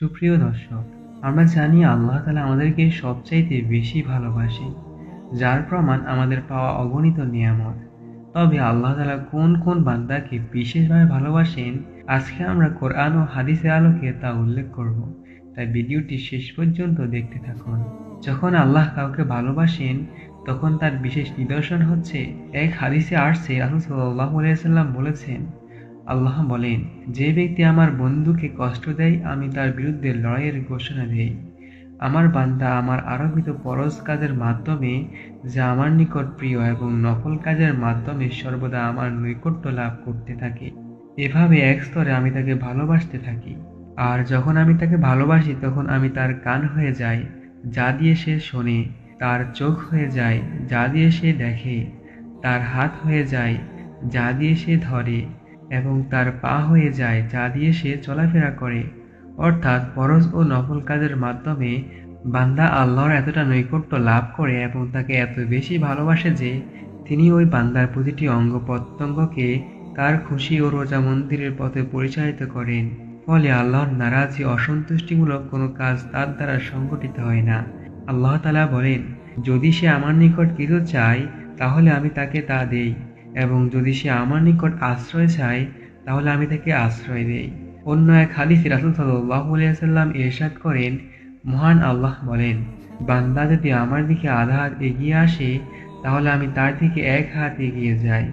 সুপ্রিয় দর্শক, আমরা জানি আল্লাহ তালা আমাদেরকে সবচাইতে বেশি ভালোবাসেন যার প্রমাণ আমাদের পাওয়া অগণিত নিয়ামত। তবে আল্লাহ তালা কোন কোন বান্দাকে বিশেষভাবে ভালোবাসেন, আজকে আমরা কোরআন ও হাদিসে আলোকে তা উল্লেখ করব। তাই ভিডিওটি শেষ পর্যন্ত দেখতে থাকুন। যখন আল্লাহ কাউকে ভালোবাসেন, তখন তার বিশেষ নিদর্শন হচ্ছে, এক হাদিসে আসছে, রাসুল সাল্লাহ আলাইসাল্লাম বলেছেন আল্লাহ বলেন, যে ব্যক্তি আমার বন্ধুকে কষ্ট দেয়, আমি তার বিরুদ্ধে লড়াইয়ের ঘোষণা দেই। আমার বান্দা আমার আরোপিত পরশ কাজের মাধ্যমে, যা আমার নিকট প্রিয় এবং নকল কাজের মাধ্যমে সর্বদা আমার নৈকট্য লাভ করতে থাকে। এভাবে এক স্তরে আমি তাকে ভালোবাসতে থাকি। আর যখন আমি তাকে ভালোবাসি, তখন আমি তার কান হয়ে যাই, যা দিয়ে সে শোনে, তার চোখ হয়ে যায়, যা দিয়ে সে দেখে, তার হাত হয়ে যায়, যা দিয়ে সে ধরে। এবং তার পা হয়ে যায় যা দিয়ে সে চলাফেরা করে। অর্থাৎ পরশ ও নকল কাজের মাধ্যমে বান্দা আল্লাহর এতটা নৈকট্য লাভ করে এবং তাকে এত বেশি ভালোবাসে যে তিনি ওই বান্দার প্রতিটি অঙ্গ প্রত্যঙ্গকে তার খুশি ও রোজা মন্দিরের পথে পরিচালিত করেন। ফলে আল্লাহর নারাজি অসন্তুষ্টিমূলক কোনো কাজ তার দ্বারা সংগঠিত হয় না। আল্লাহ তালা বলেন, যদি সে আমার নিকট কিছু চায়, তাহলে আমি তাকে তা দেই। এবং যদি সে আমার নিকট আশ্রয় চায়, তাহলে আমি তাকে আশ্রয় দেই। অন্য এক হাদিসে রাসুল সাল্লাম এরশাদ করেন, মহান আল্লাহ বলেন, বান্দা যদি আমার দিকে আধা হাত এগিয়ে আসে, তাহলে আমি তার দিকে এক হাত এগিয়ে যাই।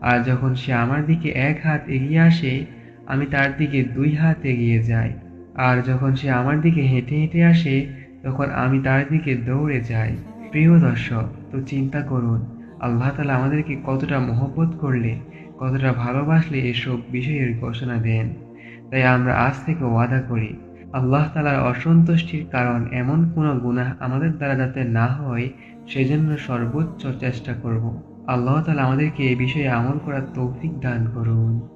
আর যখন সে আমার দিকে এক হাত এগিয়ে আসে, আমি তার দিকে দুই হাত এগিয়ে যাই। আর যখন সে আমার দিকে হেঁটে হেঁটে আসে, তখন আমি তার দিকে দৌড়ে যাই। প্রিয় দর্শক, তো চিন্তা করুন আল্লাহ তালা আমাদেরকে কতটা মহব্বত করলে, কতটা ভালোবাসলে এসব বিষয়ের ঘোষণা দেন। তাই আমরা আজ থেকে ওয়াদা করি, আল্লাহ তালার অসন্তুষ্টির কারণ এমন কোনো গুনাহ আমাদের দ্বারা যাতে না হয়, সেজন্য সর্বোচ্চ চেষ্টা করব। আল্লাহ তালা আমাদেরকে এই বিষয়ে আমল করার তৌফিক দান করুন।